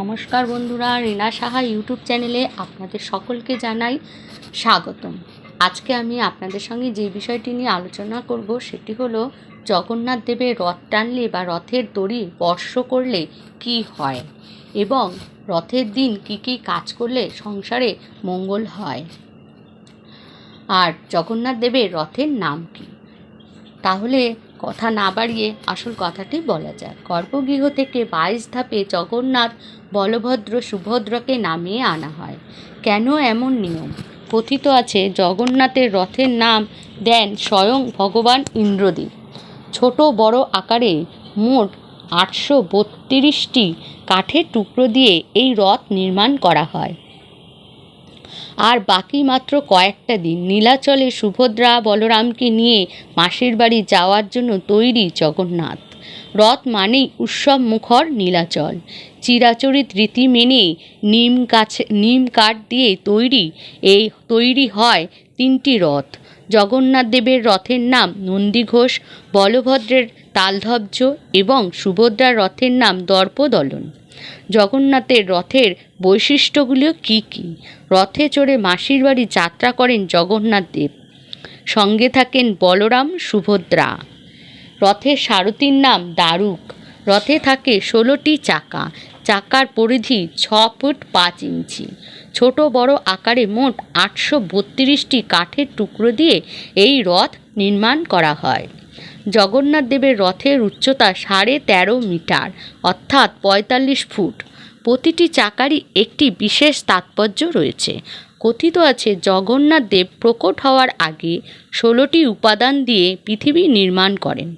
নমস্কার বন্ধুরা, রিনা সাহা ইউটিউব চ্যানেলে আপনাদের সকলকে জানাই স্বাগতম। আজকে আমি আপনাদের সঙ্গে যে বিষয়টি নিয়ে আলোচনা করব, সেটি হলো জগন্নাথ দেবের রথ টানলে বা রথের দড়ি স্পর্শ করলে কি হয় এবং রথের দিন কি কি কাজ করলে সংসারে মঙ্গল হয়। আর জগন্নাথ দেবের রথের নাম কি? তাহলে কথা না বাড়িয়ে আসল কথাটি বলা যাক। গর্ভগৃহ থেকে বাইশ ধাপে জগন্নাথ বলভদ্র সুভদ্রকে নামিয়ে আনা হয়। কেন এমন নিয়ম? কথিত আছে, জগন্নাথের রথের নাম দেন স্বয়ং ভগবান ইন্দ্রদেব। ছোট বড় আকারে মোট আটশো বত্রিশটি কাঠের টুকরো দিয়ে এই রথ নির্মাণ করা হয়। আর বাকি মাত্র কয়েকটা দিন নীলাচলে সুভদ্রা বলরামকে নিয়ে মাসির বাড়ি যাওয়ার জন্য তৈরি জগন্নাথ। রথ মানেই উৎসব মুখর নীলাচল। চিরাচরিত রীতি মেনে নিম কাছে নিম কাঠ দিয়ে তৈরি এই তৈরি হয় তিনটি রথ। জগন্নাথ দেবের রথের নাম নন্দীঘোষ, বলভদ্রের তালধ্বজ এবং সুভদ্রার রথের নাম দর্পদলন। জগন্নাথের রথের বৈশিষ্ট্যগুলো কি কি? রথে চড়ে মাসির বাড়ি যাত্রা করেন জগন্নাথ দেব। সঙ্গে থাকেন বলরাম, সুভদ্রা। রথের সারথীর নাম দারুক। রথে থাকে ষোলোটি চাকা। চাকার পরিধি ছ ফুট পাঁচ ইঞ্চি। ছোট বড় আকারে মোট আটশো বত্রিশটি কাঠের টুকরো দিয়ে এই রথ নির্মাণ করা হয়। জগন্নাথ দেবের রথের উচ্চতা সাড়ে তেরো মিটার, অর্থাৎ পঁয়তাল্লিশ ফুট। প্রতিটি চাকারই একটি বিশেষ তাৎপর্য রয়েছে। কথিত আছে, জগন্নাথ দেব প্রকট হওয়ার আগে ষোলোটি উপাদান দিয়ে পৃথিবী নির্মাণ করেন।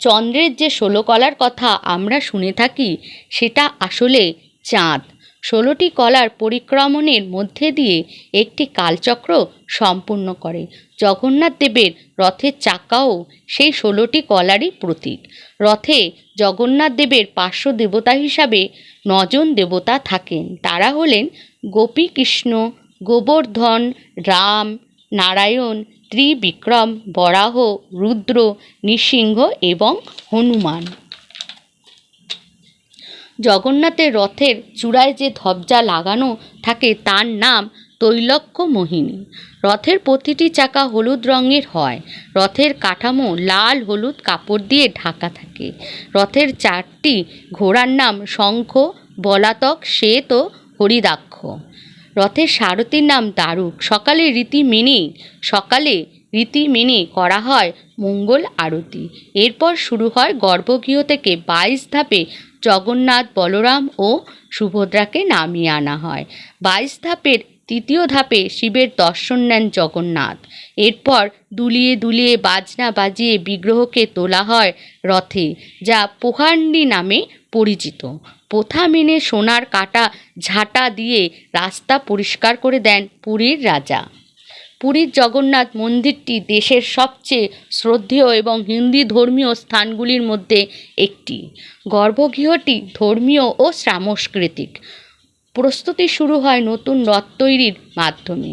চন্দ্রের যে ষোলো কলার কথা আমরা শুনে থাকি, সেটা আসলে চাঁদ। ষোলোটি কলার পরিক্রমণের মধ্যে দিয়ে একটি কালচক্র সম্পূর্ণ করে। জগন্নাথ দেবের রথের চাকাও সেই ষোলোটি কলারই প্রতীক। রথে জগন্নাথ দেবের পার্শ্ব দেবতা হিসাবে নজন দেবতা থাকেন। তারা হলেন গোপীকৃষ্ণ, গোবর্ধন, রাম, নারায়ণ ত্রিবিক্রম বরাহ, রুদ্র, নৃসিংহ এবং হনুমান। জগন্নাথের রথের চূড়ায় যে ধ্বজা লাগানো থাকে তার নাম তৈলক্য মোহিনী। রথের প্রতিটি চাকা হলুদ রঙের হয়। রথের কাঠামো লাল হলুদ কাপড় দিয়ে ঢাকা থাকে। রথের চারটি ঘোড়ার নাম শঙ্খ, বলাতক, শ্বেত ও হরিদাক্ষ। রথের সারথীর নাম দারুক সকালে রীতি মেনে সকালে রীতি মেনে করা হয় মঙ্গল আরতি। এরপর শুরু হয় গর্ভগৃহ থেকে বাইশ ধাপে জগন্নাথ, বলরাম ও সুভদ্রাকে নামিয়ে আনা হয়। বাইশ ধাপের তৃতীয় ধাপে শিবের দর্শন নেন জগন্নাথ। এরপর দুলিয়ে দুলিয়ে বাজনা বাজিয়ে বিগ্রহকে তোলা হয় রথে, যা পোহান্ডি নামে পরিচিত। প্রথা মেনে সোনার কাটা ঝাঁটা দিয়ে রাস্তা পরিষ্কার করে দেন পুরীর রাজা। পুরীর জগন্নাথ মন্দিরটি দেশের সবচেয়ে শ্রদ্ধেয় এবং হিন্দি ধর্মীয় স্থানগুলির মধ্যে একটি। গর্ভগৃহটি ধর্মীয় ও সাংস্কৃতিক প্রস্তুতি শুরু হয় নতুন রথ তৈরির মাধ্যমে।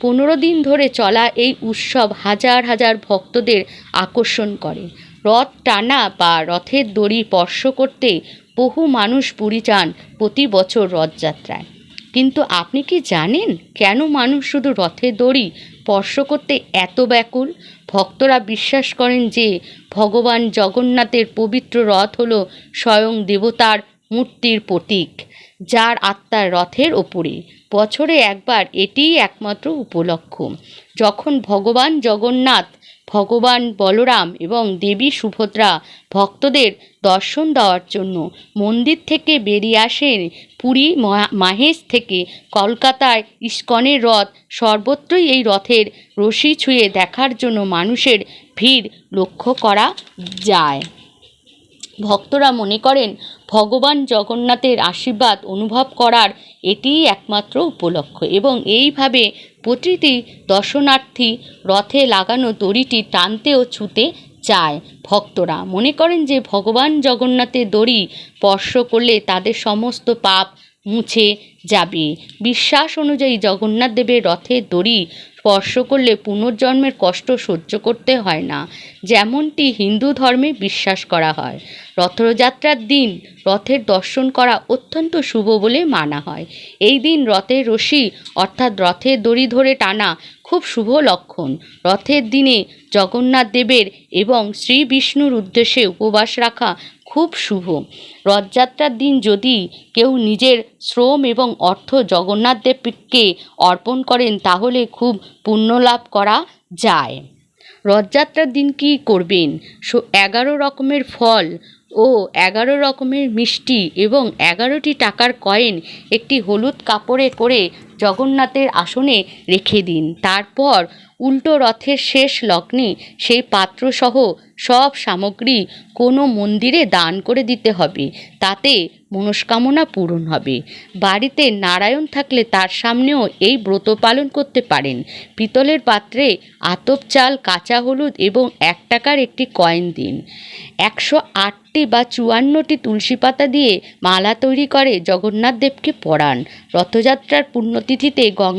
পনেরো দিন ধরে চলা এই উৎসব হাজার হাজার ভক্তদের আকর্ষণ করে। রথ টানা বা রথের দড়ি স্পর্শ করতে বহু মানুষ পুরী যান প্রতি বছর রথযাত্রায়। কিন্তু আপনি কি জানেন কেন মানুষ শুধু রথের দড়ি স্পর্শ করতে এত ব্যাকুল? ভক্তরা বিশ্বাস করেন যে ভগবান জগন্নাথের পবিত্র রথ হল স্বয়ং দেবতার মূর্তির প্রতীক, যার আত্মার রথের ওপরে। বছরে একবার এটিই একমাত্র উপলক্ষ। যখন ভগবান জগন্নাথ ভগবান বলরাম এবং দেবী সুভদ্রা ভক্তদের দর্শন দেওয়ার জন্য মন্দির থেকে বেরিয়ে আসেন পুরী মাহেশ থেকে। কলকাতায় ইস্কনের রথ সর্বত্রই এই রথের রশি ছুঁয়ে দেখার জন্য মানুষের ভিড় লক্ষ্য করা যায়। ভক্তরা মনে করেন, ভগবান জগন্নাথের আশীর্বাদ অনুভব করার এটিই একমাত্র উপলক্ষ। এবং এইভাবে প্রতিটি দর্শনার্থী রথে লাগানো দড়িটি টানতে ও ছুঁতে চায় ভক্তরা। মনে করেন যে ভগবান জগন্নাথের দড়ি স্পর্শ করলে তাদের সমস্ত পাপ মুছে যাবে। বিশ্বাস অনুযায়ী জগন্নাথ দেবের রথের দড়ি স্পর্শ করলে পুনর্জন্মের কষ্ট সহ্য করতে হয় না, যেমনটি হিন্দু ধর্মে বিশ্বাস করা হয়। রথযাত্রার দিন রথের দর্শন করা অত্যন্ত শুভ বলে মানা হয়। এই দিন রথের রশি, অর্থাৎ রথের দড়ি ধরে টানা খুব শুভ লক্ষণ। রথের দিনে জগন্নাথ দেবের এবং শ্রী বিষ্ণুর উদ্দেশ্যে উপবাস রাখা খুব শুভ। রথযাত্রার দিন যদি কেউ নিজের শ্রম এবং অর্থ জগন্নাথ দেবকে অর্পণ করেন, তাহলে খুব পুণ্য লাভ করা যায়। রথযাত্রার দিন কী করবেন? এগারো রকমের ফল ও এগারো রকমের মিষ্টি এবং এগারোটি টাকার কয়েন একটি হলুদ কাপড়ে করে জগন্নাথের আসনে রেখে দিন। তারপর উল্টো রথের শেষ লগ্নে সেই পাত্রসহ সব সামগ্রী কোনো মন্দিরে দান করে দিতে হবে, তাতে মনস্কামনা পূরণ হবে। বাড়িতে নারায়ণ থাকলে তার সামনেও এই ব্রত পালন করতে পারেন। পিতলের পাত্রে আতপ চাল, কাঁচা হলুদ এবং এক টাকার একটি কয়েন দিন। একশো আটটি বা চুয়ান্নটি তুলসী পাতা দিয়ে মালা তৈরি করে জগন্নাথ দেবকে পরান রথযাত্রার পুণ্যতিথিতে গঙ্গা